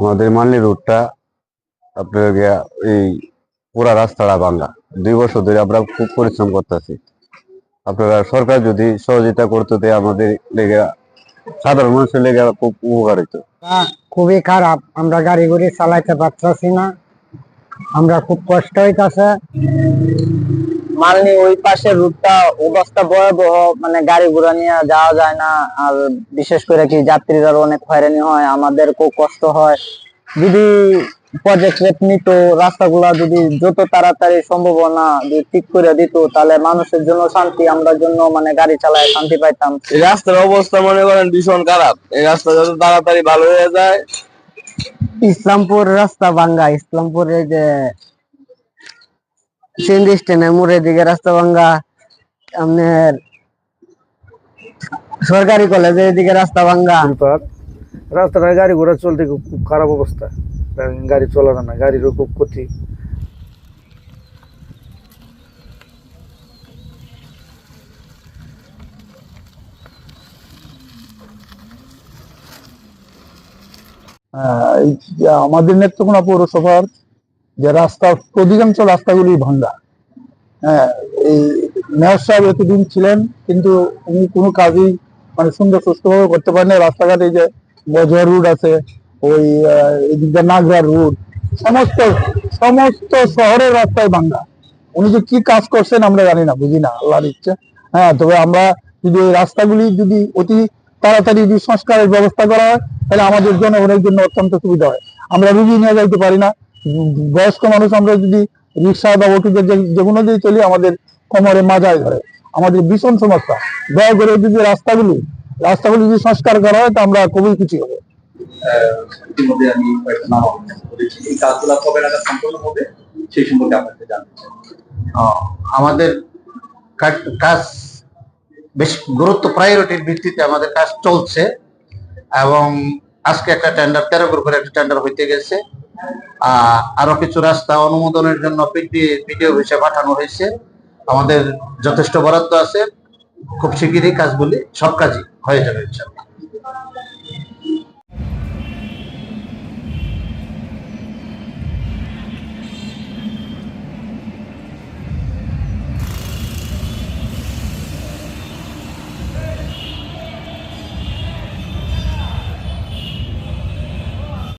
আমাদের মানলি রুটটা আপনার এই পুরা রাস্তাটা বাংলা দুই বছর ধরে আমরা খুব পরিশ্রম করতেছি। আপনারা সরকার যদি সহযোগিতা করতে দেয়, আমাদের লেগে সাধারণ মানুষের লেগে খুব উপকার হইতো খুবই খারাপ। আমরা গাড়ি গুড়ি চালাইতে পারতেছি না। আমরা খুব কষ্ট হইতাছে। মালনি ওই পাশে রুটটা অবস্থা ভয়াবহ মানে গাড়ি ঘোড়া নিয়ে যাওয়া যায় না। আর বিশেষ করে কি যাত্রীরা অনেক হয়রানি হয় আমাদের খুব কষ্ট হয়। যদি প্রজেক্ট নিত রাস্তাগুলা যদি যত তাড়াতাড়ি সম্ভব না যদি ঠিক করে দিত তাহলে মানুষের জন্য শান্তি আমরা জন্য মানে গাড়ি চালায় শান্তি পাইতাম। এই রাস্তার অবস্থা মনে করেন ভীষণ খারাপ। এই রাস্তা যত তাড়াতাড়ি ভালো হয়ে যায়। ইসলামপুর রাস্তা ভাঙ্গা ইসলামপুরে যে সিন্ধি স্ট্যান্ডের মোড়ের দিকে রাস্তা ভাঙ্গা আপনার সরকারি কলেজের দিকে রাস্তা ভাঙ্গা। রাস্তাটায় গাড়ি ঘোড়া চলতে খুব খুব খারাপ অবস্থা। গাড়ি চলে না, গাড়িরও খুব ক্ষতি। আমাদের নেত্রকোনা পৌরসভার যে রাস্তা, অধিকাংশ রাস্তাগুলি ভাঙ্গা। হ্যাঁ এই মেয়র সাহেব এতদিন ছিলেন, কিন্তু উনি কোনো কাজই মানে সুন্দর সুস্থভাবে করতে পারেন রাস্তাঘাটে যে বজর রুট আছে ওই এদিকটা নাগরার রুট সমস্ত সমস্ত শহরের রাস্তায় ভাঙ্গা। উনি যে কি কাজ করছেন আমরা জানি না, বুঝি না, আল্লাহর ইচ্ছে। হ্যাঁ তবে আমরা যদি এই রাস্তাগুলি যদি অতি তাড়াতাড়ি যদি সংস্কারের ব্যবস্থা করা হয়, তাহলে আমাদের জন্য জনগণের জন্য অত্যন্ত সুবিধা হয়। আমরা রুগী নিয়ে যাইতে পারি না। বয়স্ক মানুষ আমরা যদি রিক্সা বা অটোতে যে- যেগুলো দিয়ে চলি, আমাদের কোমরে মাজায় ধরে। আমাদের ভীষণ সমস্যা। দয়া করে যদি রাস্তাগুলি রাস্তাগুলি যদি সংস্কার করা হয়, তো আমরা খুবই খুশি হব। ইতিমধ্যে আমি কয়েকটা নাম বলেছি এই কাজগুলো কবে নাগাদ সম্পন্ন হবে, সেই সম্পর্কে আপনাকে জানতে চাই। আমাদের কাজ- বেশ গুরুত্ব প্রায়োরিটির ভিত্তিতে আমাদের কাজ চলছে এবং আজকে একটা টেন্ডার তেরো গ্রুপের একটা টেন্ডার হইতে গেছে। আরও কিছু রাস্তা অনুমোদনের জন্য পিডিও হিসেবে পাঠানো হয়েছে। আমাদের যথেষ্ট বরাদ্দ আছে। খুব শিগগিরই কাজগুলি সব কাজই হয়ে যাবে ইনশাল্লাহ